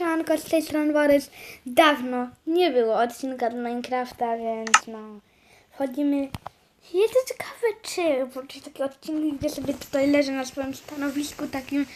Siemanko, z tej strony Borys. Dawno nie było odcinka do Minecrafta, więc no... Wchodzimy... Jestem ciekawy, czy włączyć taki odcinek, gdzie sobie tutaj leżę na swoim stanowisku takim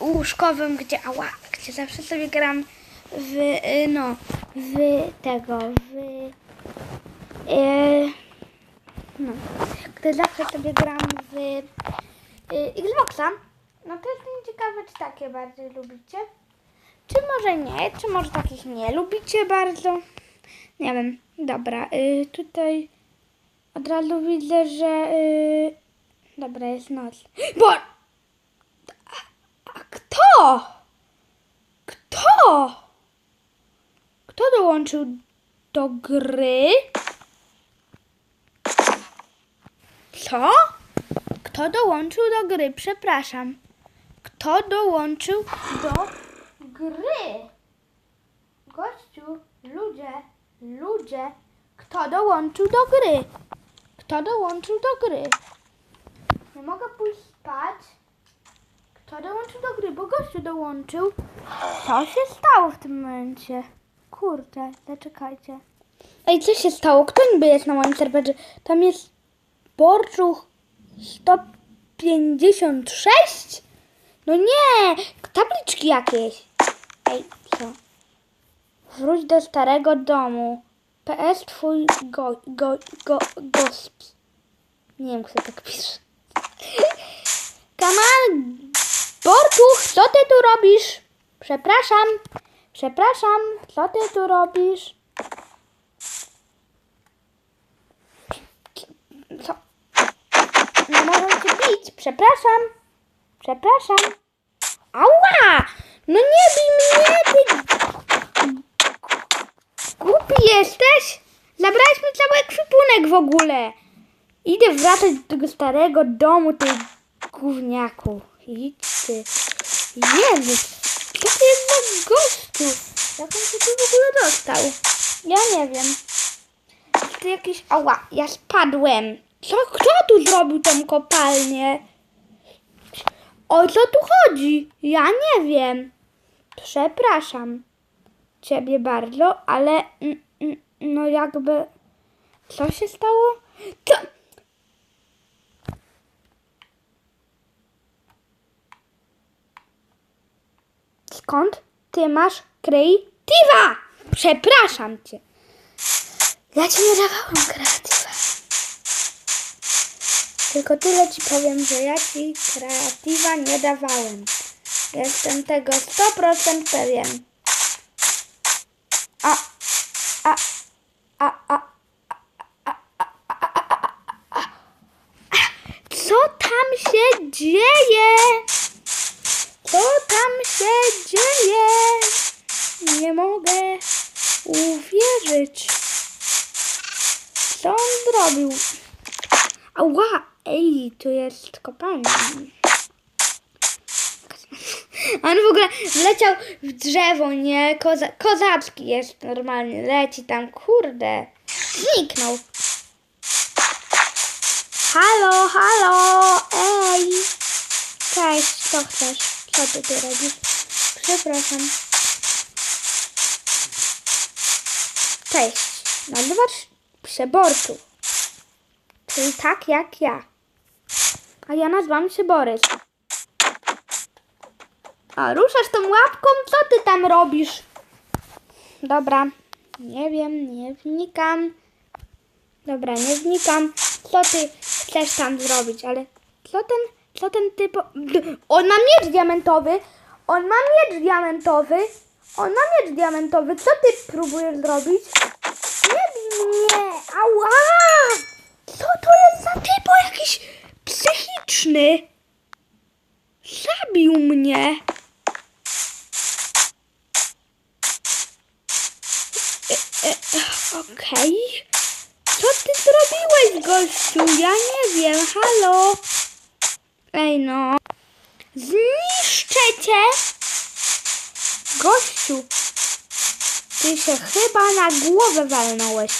łóżkowym, gdzie ała, gdzie zawsze sobie gram w, y, no, w tego, w... y, no, gdy zawsze sobie gram w y, Xboxa. No to jestem ciekawa, czy takie bardziej lubicie. Czy może nie? Czy może takich nie lubicie bardzo? Nie wiem. Dobra, y, tutaj od razu widzę, że... Y, dobra, jest noc. Bo... A, a kto? Kto? Kto dołączył do gry? Co? Kto dołączył do gry? Przepraszam. Kto dołączył do gry? Gościu, ludzie, ludzie. Kto dołączył do gry? Kto dołączył do gry? Nie mogę pójść spać. Kto dołączył do gry? Bo gościu dołączył. Co się stało w tym momencie? Kurde, zaczekajcie. Ej, co się stało? Kto niby jest na moim serwerze? Tam jest Borczuch 156? No nie! Tabliczki jakieś. Ej, co? Wróć do starego domu. PS twój go, go, go, gosp. Nie wiem, kto tak pisze. Kamal, Borczuch, co ty tu robisz? Przepraszam, przepraszam, co ty tu robisz? Co? Nie mogę cię bić, przepraszam. Przepraszam. Ała! No nie bij mnie, ty głupi mi cały ekwipunek w ogóle. Idę wracać do tego starego domu, ty gówniaku. Idź ty. Jezus, co to jest za gościu? Jak on się tu w ogóle dostał? Ja nie wiem. To jakiś... Ała, ja spadłem. Co, kto tu zrobił tą kopalnię? O co tu chodzi? Ja nie wiem. Przepraszam ciebie bardzo, ale mm, no jakby... Co się stało? Co? Skąd ty masz kreatywa? Przepraszam cię. Ja ci nie dawałam kreatywa. Tylko tyle ci powiem, że ja ci kreatywa nie dawałem. Jestem tego 100% pewien. A, a, Co tam się dzieje? Co tam się dzieje? Nie mogę uwierzyć. Co on zrobił? Ała! Ej, tu jest kopalnia. On w ogóle wleciał w drzewo, nie? Koza kozacki jest normalnie. Leci tam, kurde. Zniknął. Halo, halo, ej. Cześć, co chcesz? Co ty tu robisz? Przepraszam. Cześć, się Borczu. Czyli tak jak ja. A ja nazywam się Borys. A ruszasz tą łapką? Co ty tam robisz? Dobra, nie wiem, nie wnikam. Dobra, nie wnikam. Co ty chcesz tam zrobić, ale co ten, co ten typ... On ma miecz diamentowy! On ma miecz diamentowy! On ma miecz diamentowy! Co ty próbujesz zrobić? Nie bij mnie! Ała! Co to jest za typo jakiś psychiczny? Zabił mnie! E, Okej. Co ty zrobiłeś, gościu? Ja nie wiem. Halo? Ej no. Zniszczę cię! Gościu. Ty się chyba na głowę walnąłeś.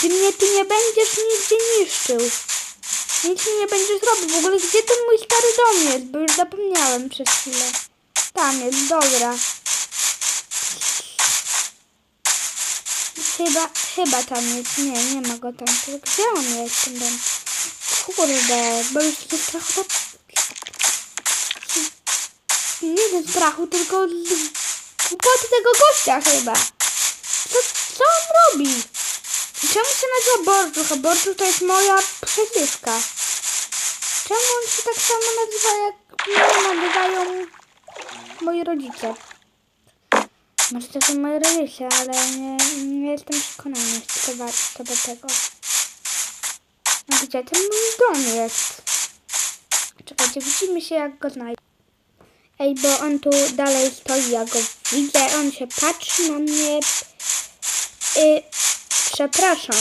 Ty mnie tu nie będziesz nigdzie niszczył. Nic mi nie będziesz robił. W ogóle gdzie ten mój stary dom jest? Bo już zapomniałem przez chwilę. Tam jest, dobra. Chyba, chyba tam jest. Nie, nie ma go tam. To Gdzie on jest ten? Kurde, bo już ze strachu to... Nie ze strachu, tylko głupoty tego gościa chyba. Co, co on robi? Czemu się nazywa Borczuch? A Borczuch to jest moja przyzyska. Czemu on się tak samo nazywa, jak mnie nazywają moi rodzice? Może to są moi rodzice, ale nie, nie jestem przekonany co, wa- co do tego. No gdzie ten mój dom jest? Czekajcie, widzimy się jak go znajdę. Ej, bo on tu dalej stoi, ja go widzę, on się patrzy na mnie. Y, przepraszam,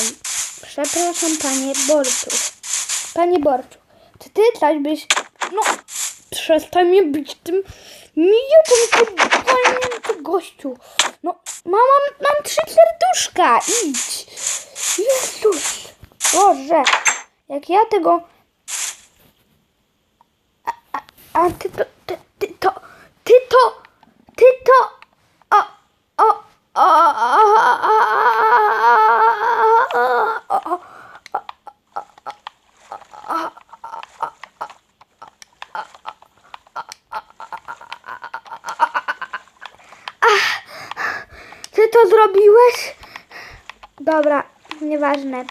przepraszam panie Borczu. Panie Borczu, czy ty coś byś... No, przestań mnie być tym miotą, ty gościu. No, mam, mam trzy serduszka, idź. Jezus, Boże, jak ja tego... A, a, a ty to, ty, ty to, ty to, ty to, o, o, o, o, o, Ty to zrobiłeś? Dobra, nieważne.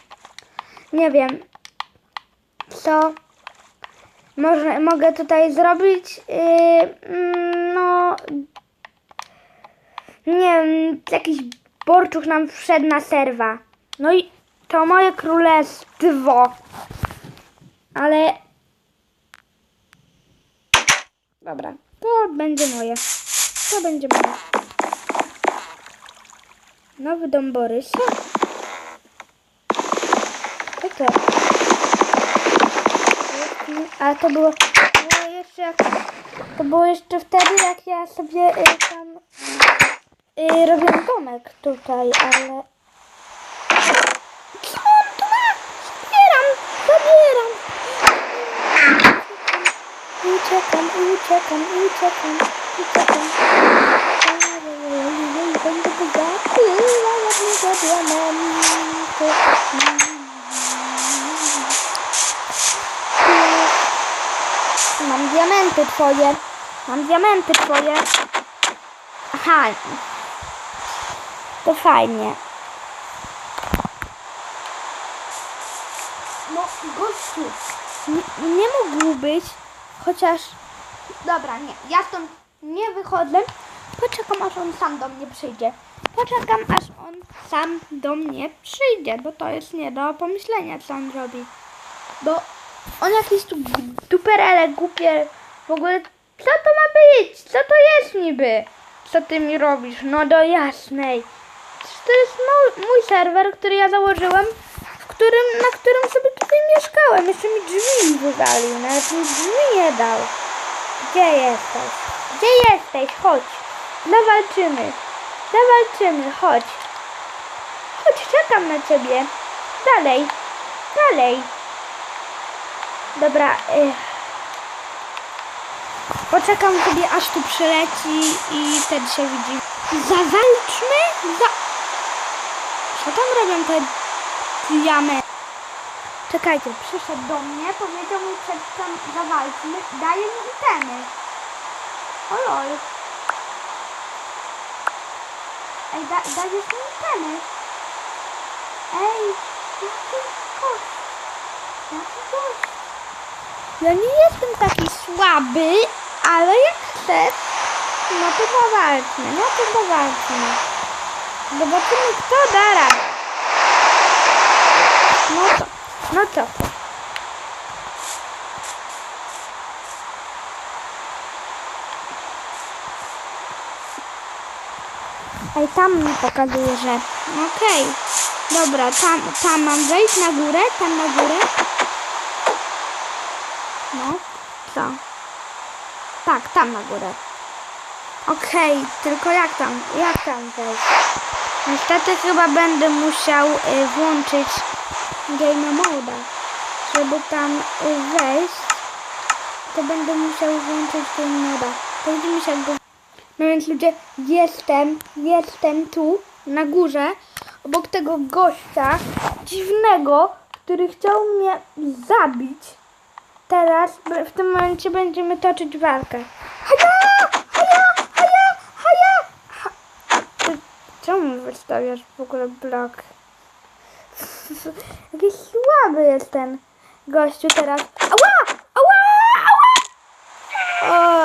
Nie wiem. Co? Może, mogę tutaj zrobić? Yy, mm, no. Nie wiem, jakiś borczuch nam wszedł na serwa. No i to moje królestwo. Ale. Dobra, to będzie moje. To będzie moje. Nowy dom Borysia? To? A to było, było jeszcze jak, to było jeszcze wtedy jak ja sobie y, tam y, robiłam domek tutaj, ale co on tu ma? Zabieram, zabieram. Uciekam, uciekam, uciekam, uciekam. Będę bogaty, a jak nie diamenty. Mam diamenty twoje. Mam diamenty twoje. Aha. To fajnie. No, gościu. Nie, nie mógłbyś, chociaż... Dobra, nie. Ja stąd nie wychodzę. Poczekam, aż on sam do mnie przyjdzie. Poczekam, aż on sam do mnie przyjdzie, bo to jest nie do pomyślenia, co on robi. Bo on jakieś tu duperele głupie. W ogóle, co to ma być? Co to jest niby? Co ty mi robisz? No do jasnej. To jest mój, serwer, który ja założyłem, w którym, na którym sobie tutaj mieszkałem. Jeszcze mi drzwi wywalił, nawet mi drzwi nie dał. Gdzie jesteś? Gdzie jesteś? Chodź. Zawalczymy. Zawalczymy. Chodź. Chodź, czekam na ciebie. Dalej. Dalej. Dobra. Y... Poczekam sobie, aż tu przyleci i wtedy się widzi. Zawalczmy? Za... Co tam robią te diamy? Czekajcie, przyszedł do mnie, powiedział mi przedtem zawalczmy, daje mi itemy. O lol. Ej, da, dajesz mi itemy. Ej, jaki kość. Jaki kość. Ja nie jestem taki słaby, ale jak chcesz, no to zawalczmy, no to zawalczmy. Zobaczymy, kto da radę. No co, no co? Ej, tam mi pokazuje, że... Okej, dobra, tam, tam mam wejść na górę, tam na górę. No, co? Tak, tam na górę. Okej, tylko jak tam, jak tam wejść? Niestety chyba będę musiał y, włączyć game moda. Żeby tam y, wejść, to będę musiał włączyć game moda. To widzimy się jak go... No więc ludzie, jestem, jestem tu. na górze, obok tego gościa dziwnego, który chciał mnie zabić. Teraz w tym momencie będziemy toczyć walkę. Haja! Haja! Haja! Haja! Ha- Ty czemu wystawiasz w ogóle blok? Jakiś słaby jest ten gościu teraz. Ała! Ała! Ała!